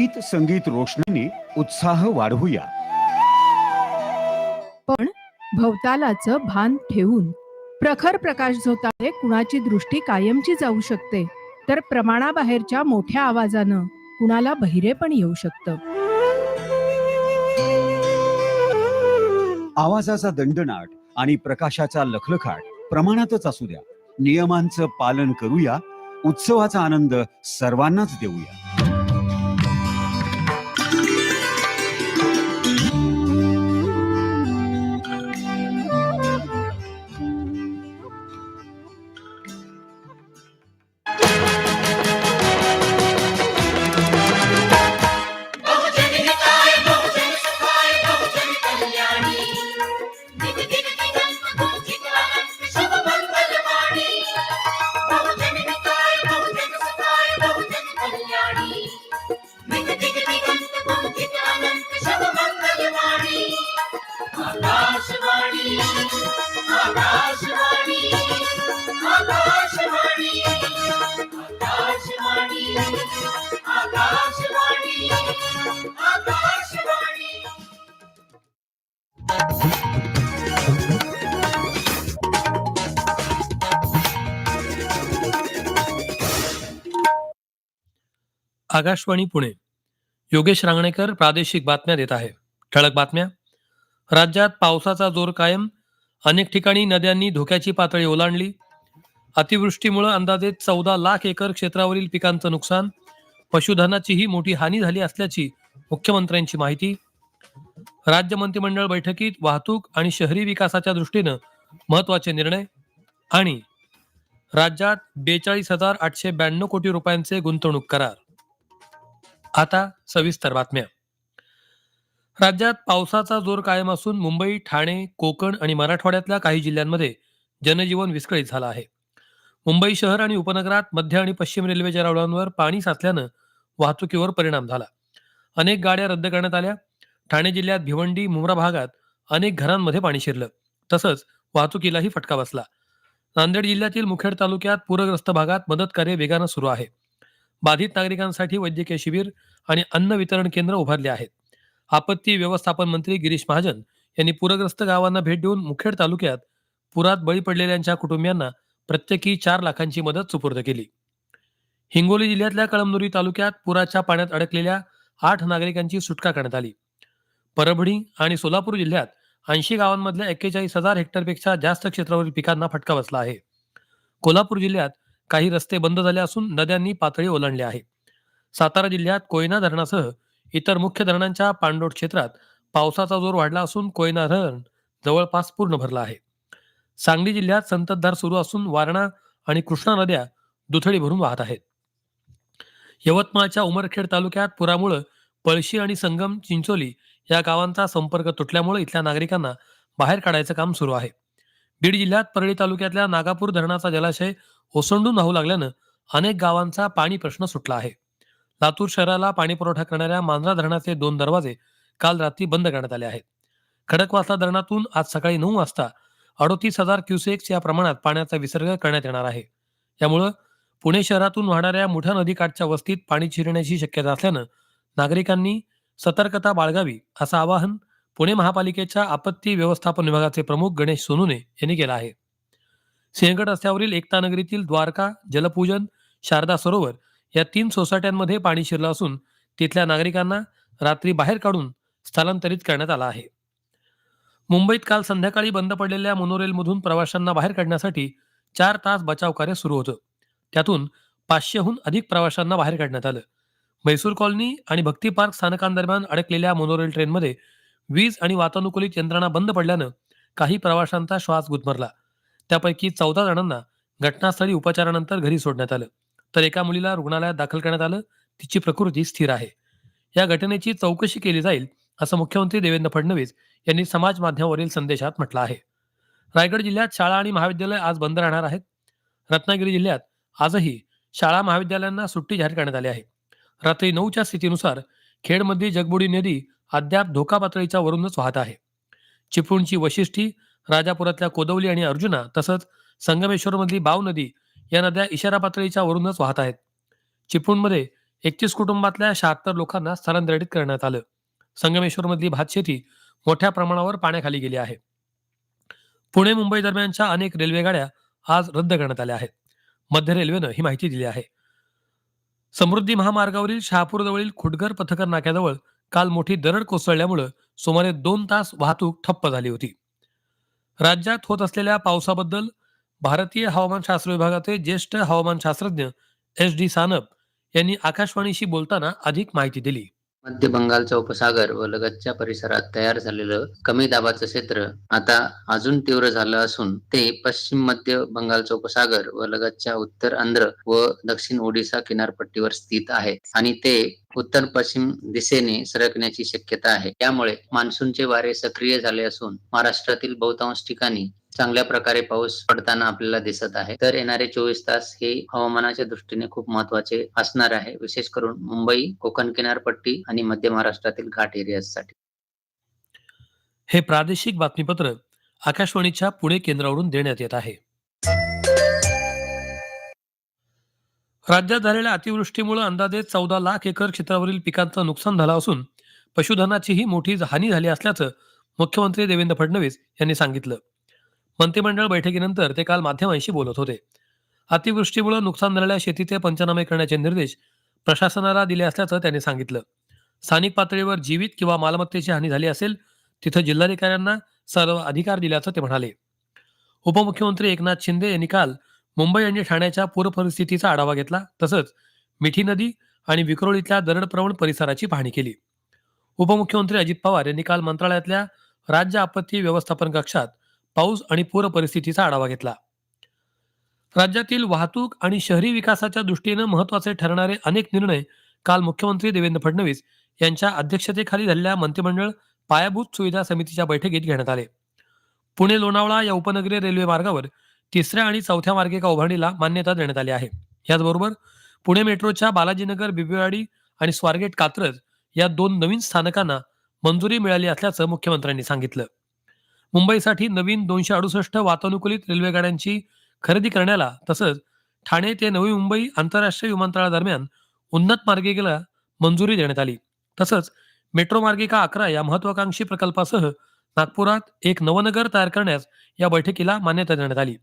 गीत संगीत रोषणीने उत्साह वाढवूया. पण भवतालाचं भान ठेवून प्रखर प्रकाश झोताळे कुणाची दृष्टी कायमची जाऊ शकते तर प्रमाणाबाहेरच्या मोठ्या आवाजानं कुणाला बहिरे पण येऊ शकतं. आवाजाचा दंडनाट आणि प्रकाशाचा लखलखाट प्रमाणातच असू द्या. नियमांचं पालन करूया उत्सवाचा आनंद सर्वांनाच देऊया. आकाशवाणी पुणे योगेश रांगणेकर प्रादेशिक बातम्या देत आहे. ठळक बातम्या राज्यात पावसाचा जोर कायम. अनेक ठिकाणी नद्यांनी धोक्याची पातळी ओलांडली. अतिवृष्टीमुळे अंदाजे चौदा लाख एकर क्षेत्रावरील पिकांचं नुकसान. पशुधनाचीही मोठी हानी झाली असल्याची मुख्यमंत्र्यांची माहिती. राज्य मंत्रिमंडळ बैठकीत वाहतूक आणि शहरी विकासाच्या दृष्टीनं महत्त्वाचे निर्णय आणि राज्यात बेचाळीस हजार आठशे ब्याण्णव कोटी रुपयांचे गुंतवणूक करार. आता सविस्तर बातम्या. राज्यात पावसाचा जोर कायम असून मुंबई ठाणे कोकण आणि मराठवाड्यातल्या काही जिल्ह्यांमध्ये जनजीवन विस्कळीत झालं आहे. मुंबई शहर आणि उपनगरात मध्य आणि पश्चिम रेल्वेच्या रुळांवर पाणी साचल्यानं वाहतुकीवर परिणाम झाला. अनेक गाड्या रद्द करण्यात आल्या. ठाणे जिल्ह्यात भिवंडी मुंब्रा भागात अनेक घरांमध्ये पाणी शिरलं. तसंच वाहतुकीलाही फटका बसला. नांदेड जिल्ह्यातील मुखेड तालुक्यात पूरग्रस्त भागात मदत कार्य वेगानं सुरू आहे. बाधित नागरिकांसाठी वैद्यकीय शिबिर आणि अन्न वितरण केंद्र उभारले आहेत. आपत्ती व्यवस्थापन मंत्री गिरीश महाजन यांनी पूरग्रस्त गावांना भेट देऊन मुखेड तालुक्यात पुरात बळी पडलेल्यांच्या कुटुंबियांना प्रत्येकी चार लाखांची मदत सुपूर्द केली. हिंगोली जिल्ह्यातल्या कळमनुरी तालुक्यात पुराच्या पाण्यात अडकलेल्या आठ नागरिकांची सुटका करण्यात आली. परभणी आणि सोलापूर जिल्ह्यात ऐंशी गावांमधल्या एक्केचाळीस हजार हेक्टरपेक्षा जास्त क्षेत्रावरील पिकांना फटका बसला आहे. कोल्हापूर जिल्ह्यात काही रस्ते बंद झाले असून नद्यांनी पातळी ओलांडली आहे. सातारा जिल्ह्यात कोयना धरणासह इतर मुख्य धरणांच्या पाणलोट क्षेत्रात पावसाचा जोर वाढला असून कोयना धरण जवळपास पूर्ण भरलं आहे. सांगली जिल्ह्यात संततधार सुरू असून वारणा आणि कृष्णा नद्या दुथडी भरून वाहत आहेत. यवतमाळच्या उमरखेड तालुक्यात पुरामुळं पळशी आणि संगम चिंचोली या गावांचा संपर्क तुटल्यामुळे इथल्या नागरिकांना बाहेर काढायचं काम सुरू आहे. बीड जिल्ह्यात परळी तालुक्यातल्या नागापूर धरणाचा जलाशय ओसंडून वाहू लागल्यानं अनेक गावांचा पाणी प्रश्न सुटला आहे. लातूर शहराला पाणी पुरवठा करणाऱ्या मांजरा धरणाचे दोन दरवाजे काल रात्री बंद करण्यात आले आहेत. खडकवासला धरणातून आज सकाळी नऊ वाजता अडोतीस हजार क्युसेक्स या प्रमाणात पाण्याचा विसर्ग करण्यात येणार आहे. त्यामुळं पुणे शहरातून वाहणाऱ्या मुठा नदीकाठच्या वस्तीत पाणी शिरण्याची शक्यता असल्यानं नागरिकांनी सतर्कता बाळगावी असं आवाहन पुणे महापालिकेच्या आपत्ती व्यवस्थापन विभागाचे प्रमुख गणेश सोनुने यांनी केलं आहे. सिंहगड रस्त्यावरील एकता नगरीतील द्वारका जलपूजन शारदा सरोवर या तीन सोसायट्यांमध्ये पाणी शिरलं असून तिथल्या नागरिकांना रात्री बाहेर काढून स्थलांतरित करण्यात आलं आहे. मुंबईत काल संध्याकाळी बंद पडलेल्या मोनोरेलमधून प्रवाशांना बाहेर काढण्यासाठी चार तास बचाव कार्य सुरू होतं. त्यातून पाचशेहून अधिक प्रवाशांना बाहेर काढण्यात आलं. म्हैसूर कॉलनी आणि भक्ती पार्क स्थानकांदरम्यान अडकलेल्या मोनोरेल ट्रेनमध्ये वीज आणि वातानुकूलित यंत्रणा बंद पडल्यानं काही प्रवाशांचा श्वास गुदमरला. त्यापैकी चौदा जणांना घटनास्थळी उपचारानंतर घरी सोडण्यात आलं. तर एका मुलीला रुग्णालयात दाखल करण्यात आलं. तिची प्रकृती स्थिर आहे. या घटनेची चौकशी केली जाईल असं मुख्यमंत्री देवेंद्र फडणवीस यांनी समाज माध्यमावरील संदेशात म्हटलं आहे. रायगड जिल्ह्यात शाळा आणि महाविद्यालय आज बंद राहणार आहेत. रत्नागिरी जिल्ह्यात आजही शाळा महाविद्यालयांना सुट्टी जाहीर करण्यात आली आहे. रात्री नऊच्या स्थितीनुसार खेडमधली जगबुडी नदी अद्याप धोका पातळीच्या वरूनच वाहत आहे. चिपळूणची वशिष्ठी राजापुरातल्या कोदवली आणि अर्जुना तसंच संगमेश्वरमधली बाव नदी या नद्या इशारा पातळीच्या वरूनच वाहत आहेत. चिपळूणमध्ये एकतीस कुटुंबातल्या शहात्तर लोकांना स्थलांतरित करण्यात आलं. संगमेश्वरमधली भातशेती मोठ्या प्रमाणावर पाण्याखाली गेली आहे. पुणे मुंबई दरम्यानच्या अनेक रेल्वे गाड्या आज रद्द करण्यात आल्या आहेत. मध्य रेल्वेनं ही माहिती दिली आहे. समृद्धी महामार्गावरील शहापूरजवळील खुटगर पथकर नाक्याजवळ काल मोठी दरड कोसळल्यामुळं सुमारे दोन तास वाहतूक ठप्प झाली होती. राज्यात होत असलेल्या पावसाबद्दल भारतीय हवामानशास्त्र विभागाचे ज्येष्ठ हवामानशास्त्रज्ञ एस डी सानप यांनी आकाशवाणीशी बोलताना अधिक माहिती दिली. मध्य बंगालचा उपसागर व लगतच्या परिसरात तयार झालेलं कमी दाबाचं क्षेत्र आता अजून तीव्र झालं असून ते पश्चिम मध्य बंगालचा उपसागर व लगतच्या उत्तर आंध्र व दक्षिण ओडिसा किनारपट्टीवर स्थित आहे आणि ते उत्तर पश्चिम दिशेने सरकण्याची शक्यता आहे. त्यामुळे मान्सूनचे वारे सक्रिय झाले असून महाराष्ट्रातील बहुतांश ठिकाणी चांगल्या प्रकारे पाऊस पडताना आपल्याला दिसत आहे. तर येणारे चोवीस तास हे हवामानाच्या दृष्टीने खूप महत्त्वाचे असणार आहे. विशेष करून मुंबई कोकण किनारपट्टी आणि मध्य महाराष्ट्रातील घाट एरियासाठी हे प्रादेशिक बातमीपत्र आकाशवाणीच्या पुणे केंद्रावरून देण्यात येत आहे. राज्यात झालेल्या अतिवृष्टीमुळे अंदाजे चौदा लाख एकर क्षेत्रावरील पिकांचं नुकसान झालं असून पशुधनाचीही मोठी हानी झाली असल्याचं मुख्यमंत्री देवेंद्र फडणवीस यांनी सांगितलं. मंत्रिमंडळ बैठकीनंतर ते काल माध्यमांशी बोलत होते. अतिवृष्टीमुळे नुकसान झालेल्या शेतीचे पंचनामे करण्याचे निर्देश प्रशासनाला दिले असल्याचं त्यांनी सांगितलं. स्थानिक पातळीवर जीवित किंवा मालमत्तेची हानी झाली असेल तिथं जिल्हाधिकाऱ्यांना सर्व अधिकार दिल्याचं ते म्हणाले. उपमुख्यमंत्री एकनाथ शिंदे यांनी काल मुंबई आणि ठाण्याच्या पूर परिस्थितीचा आढावा घेतला तसंच मिठी नदी आणि विक्रोळीतल्या दरडप्रवण परिसराची पाहणी केली. उपमुख्यमंत्री अजित पवार यांनी काल मंत्रालयातल्या राज्य आपत्ती व्यवस्थापन कक्षात पाऊस आणि पूर परिस्थितीचा आढावा घेतला. राज्यातील वाहतूक आणि शहरी विकासाच्या दृष्टीनं महत्त्वाचे ठरणारे अनेक निर्णय काल मुख्यमंत्री देवेंद्र फडणवीस यांच्या अध्यक्षतेखाली झालेल्या मंत्रिमंडळ पायाभूत सुविधा समितीच्या बैठकीत घेण्यात आले. पुणे लोणावळा या उपनगरीय रेल्वे मार्गावर तिसऱ्या आणि चौथ्या मार्गिका उभारणीला मान्यता देण्यात आली आहे. याचबरोबर पुणे मेट्रोच्या बालाजीनगर बिबवेवाडी आणि स्वारगेट कात्रज या दोन नवीन स्थानकांना मंजुरी मिळाली असल्याचं मुख्यमंत्र्यांनी सांगितलं. मुंबईसाठी नवीन दोनशे अडुसष्ट वातानुकूलित रेल्वेगाड्यांची खरेदी करण्याला तसंच ठाणे ते नवी मुंबई आंतरराष्ट्रीय विमानतळादरम्यान उन्नत मार्गिकेला मंजुरी देण्यात आली. तसंच मेट्रो मार्गिका अकरा या महत्वाकांक्षी प्रकल्पासह नागपुरात एक नवनगर तयार करण्यास या बैठकीला मान्यता देण्यात आली.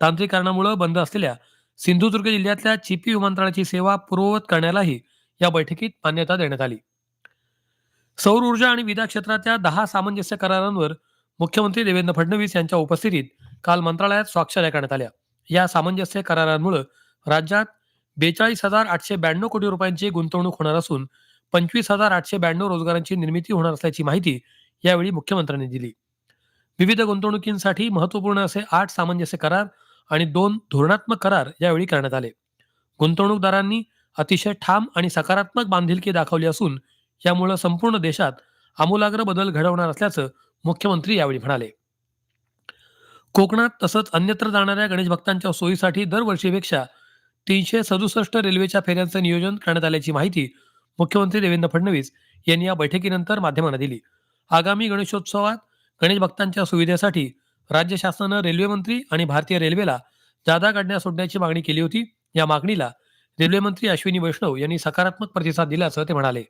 तांत्रिक कारणामुळे बंद असलेल्या सिंधुदुर्ग जिल्ह्यातल्या चिपी विमानतळाची सेवा पूर्ववत करण्यालाही या बैठकीत मान्यता देण्यात आली. सौर ऊर्जा आणि विदा क्षेत्रातल्या दहा सामंजस्य करारांवर मुख्यमंत्री देवेंद्र फडणवीस यांच्या उपस्थितीत काल मंत्रालयात स्वाक्षऱ्या करण्यात आल्या. या सामंजस्य करारांमुळे राज्यात बेचाळीस हजार आठशे ब्याण्णव कोटी रुपयांची गुंतवणूक होणार असून पंचवीस हजार आठशे ब्याण्णव रोजगारांची निर्मिती होणार असल्याची माहिती यावेळी मुख्यमंत्र्यांनी दिली. विविध गुंतवणुकींसाठी महत्त्वपूर्ण असे आठ सामंजस्य करार आणि दोन धोरणात्मक करार यावेळी करण्यात आले. गुंतवणूकदारांनी अतिशय ठाम आणि सकारात्मक बांधिलकी दाखवली असून यामुळे संपूर्ण देशात आमूलाग्र बदल घडवणार असल्याचं मुख्यमंत्री यावेळी म्हणाले. कोकणात तसंच अन्यत्र जाणाऱ्या गणेश भक्तांच्या सोयीसाठी दरवर्षीपेक्षा तीनशे सदुसष्ट रेल्वेच्या फेऱ्यांचं नियोजन करण्यात आल्याची माहिती मुख्यमंत्री देवेंद्र फडणवीस यांनी या बैठकीनंतर माध्यमांना दिली. आगामी गणेशोत्सवात गणेश भक्तांच्या सुविधेसाठी राज्य शासनानं रेल्वे मंत्री आणि भारतीय रेल्वेला जादा काढण्यास सोडण्याची मागणी केली होती. या मागणीला रेल्वे मंत्री अश्विनी वैष्णव यांनी सकारात्मक प्रतिसाद दिल्याचं ते म्हणाले.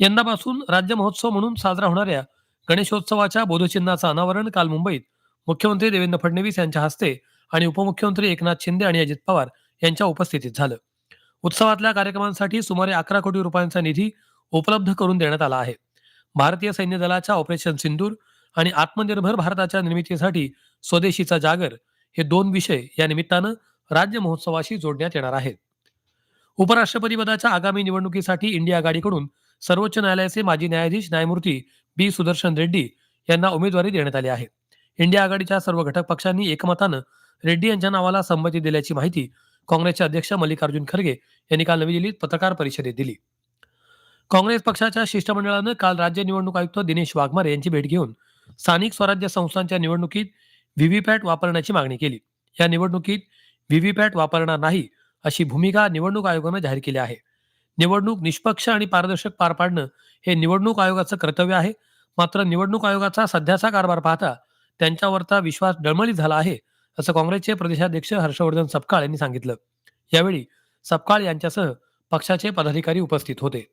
यंदापासून राज्य महोत्सव म्हणून साजरा होणाऱ्या गणेशोत्सवाच्या बोधचिन्हाचं अनावरण काल मुंबईत मुख्यमंत्री देवेंद्र फडणवीस यांच्या हस्ते आणि उपमुख्यमंत्री एकनाथ शिंदे आणि अजित पवार यांच्या उपस्थितीत झालं. उत्सवातल्या कार्यक्रमांसाठी सुमारे अकरा कोटी रुपयांचा निधी उपलब्ध करून देण्यात आला आहे. भारतीय सैन्य दलाच्या ऑपरेशन सिंदूर आणि आत्मनिर्भर भारताच्या निर्मितीसाठी स्वदेशीचा जागर हे दोन विषय या निमित्तानं राज्य महोत्सवाशी जोडण्यात येणार आहेत. उपराष्ट्रपती पदाच्या आगामी निवडणुकीसाठी इंडिया आघाडीकडून सर्वोच्च न्यायालयाचे माजी न्यायाधीश न्यायमूर्ती बी. सुदर्शन रेड्डी यांना उमेदवारी देण्यात आली आहे. इंडिया आघाडीच्या सर्व घटक पक्षांनी एकमतानं रेड्डी यांच्या नावाला संमती दिल्याची माहिती काँग्रेसचे अध्यक्ष मल्लिकार्जुन खरगे यांनी काल नवी दिल्लीत पत्रकार परिषदेत दिली. काँग्रेस पक्षाच्या शिष्टमंडळानं काल राज्य निवडणूक आयुक्त दिनेश वाघमारे यांची भेट घेऊन स्थानिक स्वराज्य संस्थांच्या निवडणुकीत व्हीव्हीपॅट वापरण्याची मागणी केली. या निवडणुकीत व्हीव्हीपॅट वापरणार नाही अशी भूमिका निवडणूक आयोगानं जाहीर केली आहे. निवडणूक निष्पक्ष आणि पारदर्शक पार पाडणं हे निवडणूक आयोगाचं कर्तव्य आहे. मात्र निवडणूक आयोगाचा सध्याचा कारभार पाहता त्यांच्यावरचा विश्वास डळमळीत झाला आहे असं काँग्रेसचे प्रदेशाध्यक्ष हर्षवर्धन सपकाळ यांनी सांगितलं. यावेळी सपकाळ यांच्यासह पक्षाचे पदाधिकारी उपस्थित होते.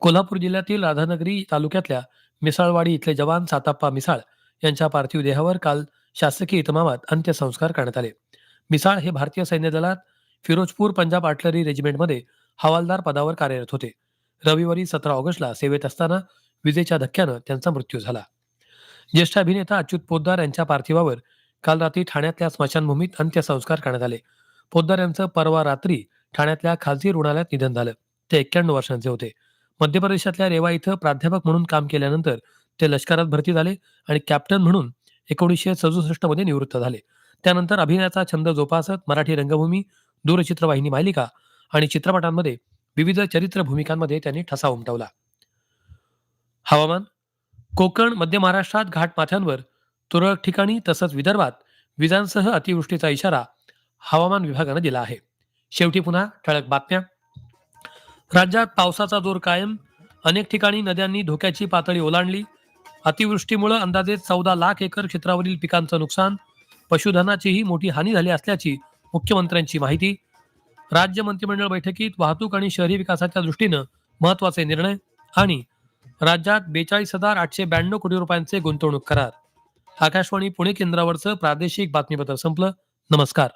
कोल्हापूर जिल्ह्यातील राधानगरी तालुक्यातल्या मिसाळवाडी इथले जवान साताप्पा मिसाळ यांच्या पार्थिव देहावर काल शासकीय इतमामात अंत्यसंस्कार करण्यात आले. मिसाळ हे भारतीय सैन्य दलात फिरोजपूर पंजाब आर्टलरी रेजिमेंटमध्ये हवालदार पदावर कार्यरत होते. रविवारी सतरा ऑगस्टला सेवेत असताना विजेच्या धक्क्यानं त्यांचा मृत्यू झाला. ज्येष्ठ अभिनेता अच्युत पोद्दार यांच्या पार्थिवावर काल रात्री ठाण्यातल्या स्मशानभूमीत अंत्यसंस्कार करण्यात आले. पोद्दार यांचं परवा रात्री ठाण्यातल्या खासगी रुग्णालयात निधन झालं. ते एक्क्याण्णव वर्षांचे होते. मध्य प्रदेशातल्या रेवा इथं प्राध्यापक म्हणून काम केल्यानंतर ते लष्करात भरती झाले आणि कॅप्टन म्हणून एकोणीसशे सदुसष्टमध्ये निवृत्त झाले. त्यानंतर अभिनयाचा छंद जोपासत मराठी रंगभूमी दूरचित्रवाहिनी मालिका आणि चित्रपटांमध्ये विविध चरित्र भूमिकांमध्ये त्यांनी ठसा उमटवला. हवामान कोकण मध्य महाराष्ट्रात घाटमाथ्यांवर तुरळक ठिकाणी तसंच विदर्भात विजांसह अतिवृष्टीचा इशारा हवामान विभागानं दिला आहे. शेवटी पुन्हा ठळक बातम्या. राज्यात पावसाचा जोर कायम अनेक ठिकाणी नद्यांनी धोक्याची पातळी ओलांडली. अतिवृष्टीमुळे अंदाजे चौदा लाख एकर क्षेत्रावरील पिकांचं नुकसान पशुधनाचीही मोठी हानी झाली असल्याची मुख्यमंत्र्यांची माहिती. राज्य मंत्रिमंडळ बैठकीत वाहतूक आणि शहरी विकासाच्या दृष्टीनं महत्त्वाचे निर्णय आणि राज्यात बेचाळीस हजार आठशे ब्याण्णव कोटी रुपयांचे गुंतवणूक करार. आकाशवाणी पुणे केंद्रावरचं प्रादेशिक बातमीपत्र संपलं. नमस्कार.